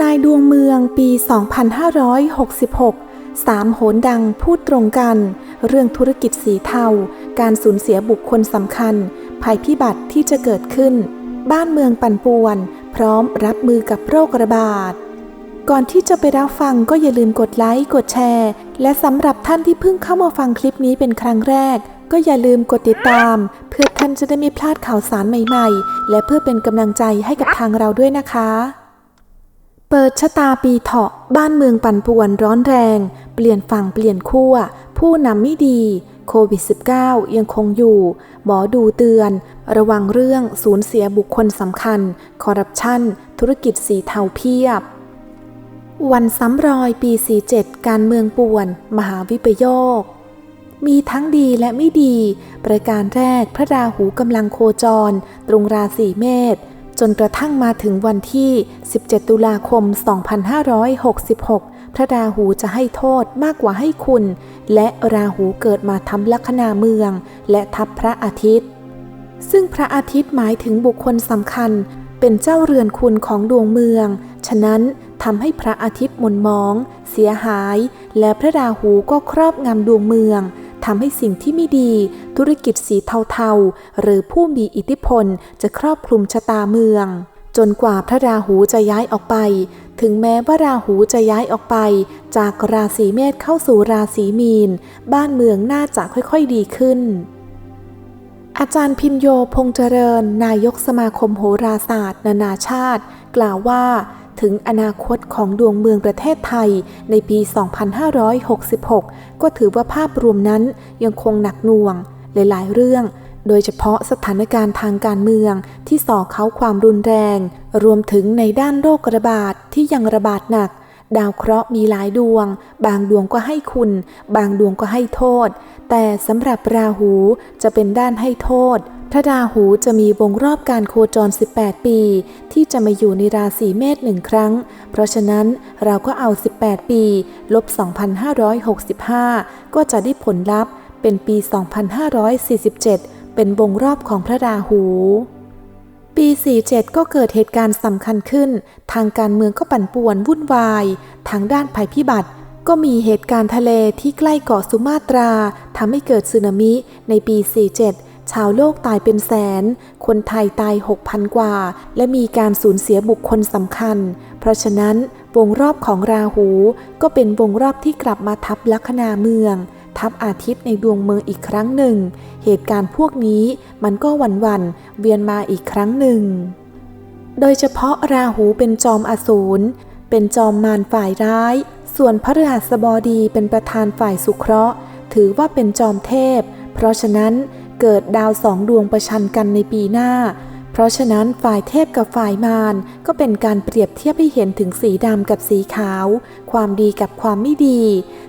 นายดวงเมืองปี 2566สามโหนดังพูดตรงกัน เรื่องธุรกิจสีเทา การสูญเสียบุคคลสำคัญ ภัยพิบัติที่จะเกิดขึ้น บ้านเมืองปั่นป่วน พร้อมรับมือกับโรคระบาด ก่อนที่จะไปรับฟังก็อย่าลืมกดไลค์ กดแชร์ และสำหรับท่านที่เพิ่งเข้ามาฟังคลิปนี้เป็นครั้งแรก ก็อย่าลืมกดติดตาม เพื่อท่านจะได้ไม่พลาดข่าวสารใหม่ ๆ และเพื่อเป็นกำลังใจให้กับทางเราด้วยนะคะ เปิดชะตาปีเถาะบ้านเมืองปั่นป่วนร้อนแรง เปลี่ยนฝั่งเปลี่ยนขั้ว ผู้นำไม่ดีโควิด -19 ยังคงอยู่ หมอดูเตือน ระวังเรื่องสูญเสียบุคคลสำคัญ คอร์รัปชัน ธุรกิจสีเทาเพียบ วันซ้ำรอยปี 47 การเมืองป่วน มหาวิปโยค มีทั้งดีและไม่ดี ประการแรกพระราหูกำลังโคจร ตรงราศีเมษ จนกระทั่งมาถึงวันที่ 17 ตุลาคม 2566 พระราหูจะให้โทษมากกว่าให้คุณ และราหูเกิดมาทำลัคนาเมือง และทับพระอาทิตย์ ซึ่งพระอาทิตย์หมายถึงบุคคลสำคัญ เป็นเจ้าเรือนคุณของดวงเมือง ฉะนั้นทำให้พระอาทิตย์หม่นมอง เสียหาย และพระราหูก็ครอบงำดวงเมือง ทำให้สิ่งที่ไม่ดี ธุรกิจสีเทาๆ หรือผู้มีอิทธิพลจะครอบคลุมชะตาเมือง จนกว่าพระราหูจะย้ายออกไป ถึงแม้ว่าราหูจะย้ายออกไป จากราศีเมษเข้าสู่ราศีมีน บ้านเมืองน่าจะค่อยๆดีขึ้นอาจารย์พินโยพงษ์เจริญ นายกสมาคมโหราศาสตร์ นานาชาติ กล่าวว่า ถึงอนาคตของดวงเมืองประเทศไทยในปี 2566 ก็ถือว่าภาพรวมนั้นยังคงหนักหน่วงหลายๆ เรื่อง โดยเฉพาะสถานการณ์ทางการเมืองที่ส่อเขาความรุนแรง รวมถึงในด้านโรคระบาดที่ยังระบาดหนัก ดาวเคราะห์มีหลายดวง บางดวงก็ให้คุณ บางดวงก็ให้โทษ แต่สำหรับราหูจะเป็นด้านให้โทษพระราหูจะมีวงรอบการโคจร 18 ปี ที่จะมาอยู่ในราศีเมษหนึ่งครั้ง เพราะฉะนั้นเราก็เอา 18 ปี ลบ 2,565 ก็จะได้ผลลัพธ์เป็นปี 2,547 เป็นวงรอบของพระราหู ปี 47 ก็เกิดเหตุการณ์สำคัญขึ้น ทางการเมืองก็ปั่นป่วนวุ่นวาย ทางด้านภัยพิบัติ ก็มีเหตุการณ์ทะเลที่ใกล้เกาะสุมาตราทำให้เกิดสึนามิในปี 47 ชาวโลกตายเป็นแสน คนไทยตาย 6,000 กว่า และมีการสูญเสียบุคคลสำคัญ เพราะฉะนั้นวงรอบของราหูก็เป็นวงรอบที่กลับมาทับลัคนาเมือง ทับอาทิตย์ในดวงเมืองอีกครั้งหนึ่ง เหตุการณ์พวกนี้มันก็หวันๆเวียนมาอีกครั้งหนึ่ง โดยเฉพาะราหูเป็นจอมอสูร เป็นจอมมารฝ่ายร้าย ส่วนพระฤหัสบดีเป็นประธานฝ่ายสุเคราะห์ ถือว่าเป็นจอมเทพ เพราะฉะนั้นเกิดดาวสองดวงประชันกันในปีหน้า เพราะฉะนั้นฝ่ายเทพกับฝ่ายมารก็เป็นการเปรียบเทียบให้เห็นถึงสีดำกับสีขาว ความดีกับความไม่ดี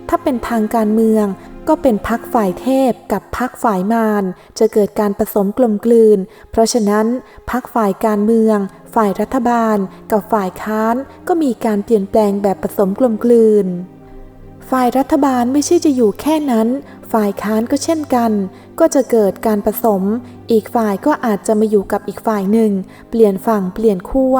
ถ้าเป็นทางการเมือง ก็เป็นพักฝ่ายเทพกับพักฝ่ายมารจะเกิดการผสมกลมกลืน เพราะฉะนั้นพักฝ่ายการเมือง ฝ่ายรัฐบาล กับฝ่ายค้านก็มีการเปลี่ยนแปลงแบบผสมกลมกลืน ฝ่ายรัฐบาลไม่ใช่จะอยู่แค่นั้น ฝ่ายค้านก็เช่นกัน ก็จะเกิดการผสม อีกฝ่ายก็อาจจะมาอยู่กับอีกฝ่ายหนึ่ง เปลี่ยนฝั่งเปลี่ยนขั้ว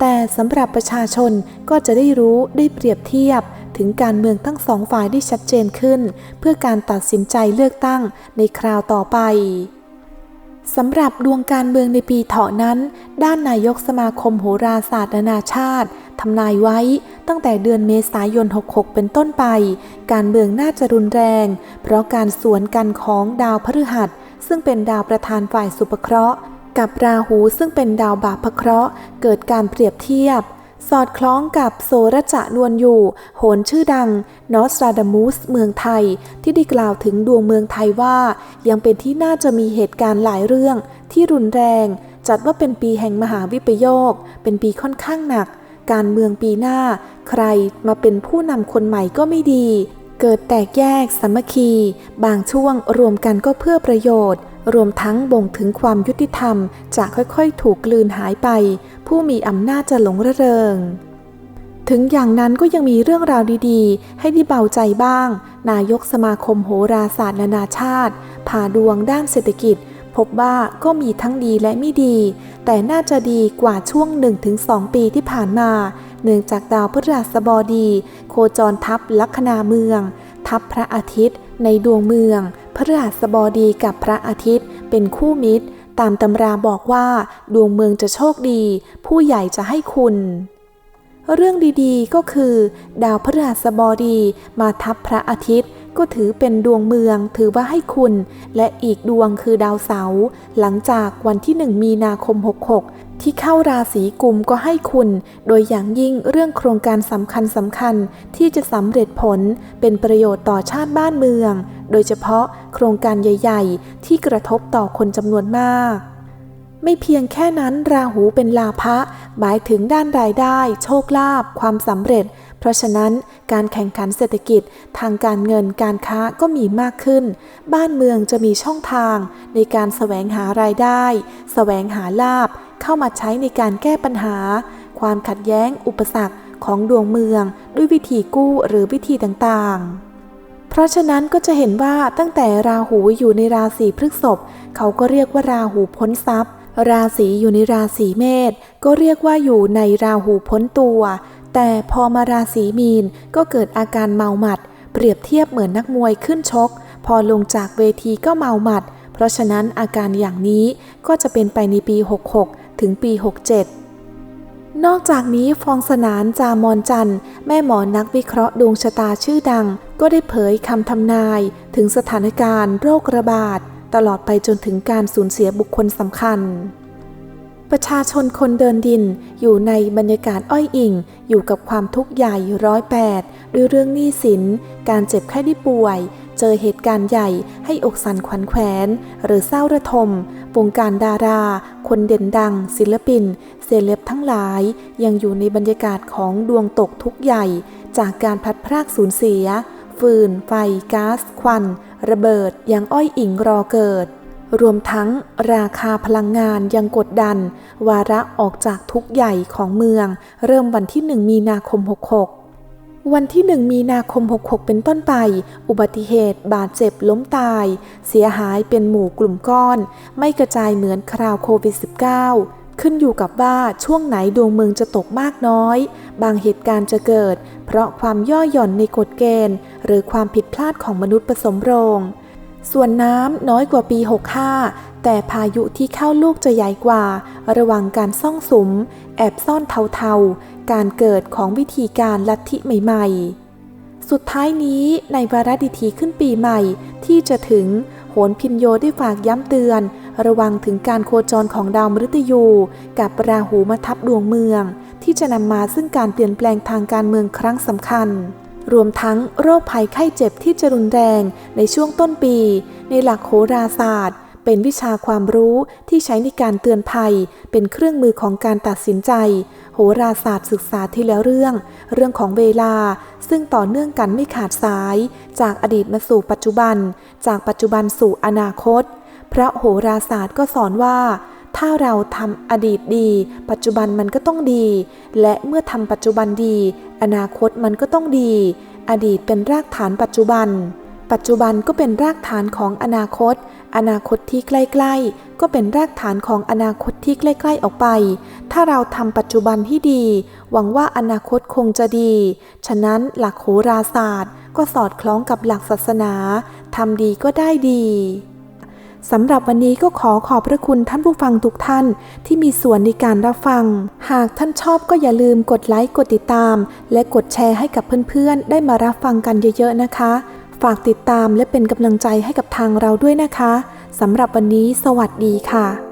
แต่สำหรับประชาชนก็จะได้รู้ได้เปรียบเทียบ ถึงการเมืองทั้งสองฝ่ายได้ชัดเจนขึ้น เพื่อการตัดสินใจเลือกตั้งในคราวต่อไปสำหรับดวงการเมืองในปีเถาะนั้น ด้านนายกสมาคมโหราศาสตร์นานาชาติทำนายไว้ตั้งแต่เดือนเมษายน 66 เป็นต้นไป การเมืองน่าจะรุนแรง เพราะการสวนกันของดาวพฤหัส ซึ่งเป็นดาวประธานฝ่ายสุภเคราะห์ กับราหูซึ่งเป็นดาวบาปเคราะห์ เกิดการเปรียบเทียบ สอดคล้องกับโซรจะนวลอยู่ โหนชื่อดัง นอสตราดามุสเมืองไทย ที่ได้กล่าวถึงดวงเมืองไทยว่า ยังเป็นที่น่าจะมีเหตุการณ์หลายเรื่อง ที่รุนแรง จัดว่าเป็นปีแห่งมหาวิปโยค เป็นปีค่อนข้างหนัก การเมืองปีหน้า ใครมาเป็นผู้นำคนใหม่ก็ไม่ดี เกิดแตกแยกสามัคคี บางช่วงรวมกันก็เพื่อประโยชน์ รวมทั้งบ่งถึงความยุติธรรม จะค่อยๆ ถูกกลืนหายไป ผู้มีอำนาจจะหลงระเริง ถึงอย่างนั้นก็ยังมีเรื่องราวดีๆ ให้ได้เบาใจบ้าง นายกสมาคมโหราศาสตร์นานาชาติผ่าดวงด้านเศรษฐกิจ พบว่าก็มีทั้งดีและไม่ดี แต่น่าจะดีกว่าช่วง 1-2 ปีที่ผ่านมา เนื่องจากดาวพฤหัสบดี โคจรทับลัคนาเมือง ทับพระอาทิตย์ในดวงเมือง พฤหัสบดีกับพระอาทิตย์เป็นคู่มิตร ตามตำราบอกว่า ดวงเมืองจะโชคดี ผู้ใหญ่จะให้คุณ เรื่องดีๆก็คือ ดาวพฤหัสบดีมาทับพระอาทิตย์ก็ถือเป็นดวงเมืองถือว่าให้คุณ และอีกดวงคือดาวเสาร์หลังจากวันที่ 1 มีนาคม 66 ที่เข้าราศีกุมก็ให้คุณ โดยอย่างยิ่งเรื่องโครงการสำคัญสำคัญที่จะสำเร็จผลเป็นประโยชน์ต่อชาติบ้านเมือง โดยเฉพาะโครงการใหญ่ ๆ ที่กระทบต่อคนจำนวนมาก ไม่เพียงแค่นั้นราหูเป็นลาภะหมายถึงด้านรายได้ โชคลาภความสำเร็จ เพราะฉะนั้นการแข่งขันเศรษฐกิจ ทางการเงินการค้าก็มีมากขึ้น บ้านเมืองจะมีช่องทางในการแสวงหารายได้ แสวงหาลาภ เข้ามาใช้ในการแก้ปัญหา ความขัดแย้ง อุปสรรคของดวงเมือง ด้วยวิธีกู้หรือวิธีต่างๆ เพราะฉะนั้นก็จะเห็นว่าตั้งแต่ราหูอยู่ในราศีพฤษภเขาก็เรียกว่าราหูพ้นทรัพย์ ราศีอยู่ในราศีเมษก็เรียกว่าอยู่ในราหูพ้นตัว แต่พอมาราศีมีนก็เกิดอาการเมาหมัด เปรียบเทียบเหมือนนักมวยขึ้นชก พอลงจากเวทีก็เมาหมัดเพราะฉะนั้นอาการอย่างนี้ก็จะเป็นไปในปี 66 ถึงปี 67 นอกจากนี้ฟองสนานจามอนจันทร์แม่หมอนักวิเคราะห์ดวงชะตาชื่อดัง ก็ได้เผยคำทำนายถึงสถานการณ์โรคระบาด ตลอดไปจนถึงการสูญเสียบุคคลสำคัญประชาชนคนเดินดินอยู่ในบรรยากาศอ้อยอิง อยู่กับความทุกข์ใหญ่ร้อยแปดด้วยเรื่องหนี้สิน การเจ็บไข้ได้ป่วย เจอเหตุการณ์ใหญ่ให้อกสั่นขวัญแขวน หรือเศร้าระทม วงการดารา คนเด่นดัง ศิลปิน เซเลบทั้งหลาย ยังอยู่ในบรรยากาศของดวงตกทุกใหญ่ จากการพัดพรากสูญเสีย ฟืน ไฟก๊าซควัน ระเบิดยังอ้อยอิงรอเกิด รวมทั้งราคาพลังงานยังกดดัน วาระออกจากทุกใหญ่ของเมือง เริ่มวันที่ 1 มีนาคม 66 วันที่ 1 มีนาคม 66 เป็นต้นไป อุบัติเหตุ บาดเจ็บ ล้มตาย เสียหายเป็นหมู่กลุ่มก้อน ไม่กระจายเหมือนคราวโควิด -19 ขึ้นอยู่กับว่าช่วงไหนดวงเมืองจะตกมากน้อย บางเหตุการณ์จะเกิด เพราะความย่อหย่อนในกฎเกณฑ์ หรือความผิดพลาดของมนุษย์ผสมโรง ส่วนน้ำน้อยกว่าปี 65 แต่พายุที่เข้าลูกจะใหญ่กว่า ระวังการซ่องสุม แอบซ่อนเทาๆ การเกิดของวิธีการลัทธิใหม่ๆ สุดท้ายนี้ในวาระดิถีขึ้นปีใหม่ที่จะถึงโหนพินโยได้ฝากย้ำเตือน ระวังถึงการโคจรของดาวมฤตยู กับราหูมาทับดวงเมือง ที่จะนำมาซึ่งการเปลี่ยนแปลงทางการเมืองครั้งสำคัญ รวมทั้งโรคภัยไข้เจ็บที่จะรุนแรงในช่วงต้นปี ในหลักโหราศาสตร์ เป็นวิชาความรู้ที่ใช้ในการเตือนภัย เป็นเครื่องมือของการตัดสินใจ โหราศาสตร์ศึกษาทีละเรื่อง เรื่องของเวลา ซึ่งต่อเนื่องกันไม่ขาดสาย จากอดีตมาสู่ปัจจุบัน จากปัจจุบันสู่อนาคต พระโหราศาสตร์ก็สอนว่า ถ้าเราทำอดีตดี ปัจจุบันมันก็ต้องดี และเมื่อทำปัจจุบันดี อนาคตมันก็ต้องดี อดีตเป็นรากฐานปัจจุบัน ปัจจุบันก็เป็นรากฐานของอนาคต อนาคตที่ใกล้ๆ ก็เป็นรากฐานของอนาคตที่ใกล้ ๆออกไป ถ้าเราทำปัจจุบันที่ดี หวังว่าอนาคตคงจะดี ฉะนั้นหลักโหราศาสตร์ ก็สอดคล้องกับหลักศาสนาทำดีก็ได้ดี สำหรับวันนี้ก็ขอขอบพระคุณท่านผู้ฟังทุกท่านที่มีส่วนในการรับฟัง หากท่านชอบก็อย่าลืมกดไลค์กดติดตาม และกดแชร์ให้กับเพื่อนๆ ได้มารับฟังกันเยอะๆนะคะ ฝากติดตามและเป็นกำลังใจให้กับทางเราด้วยนะคะสำหรับวันนี้ สวัสดีค่ะ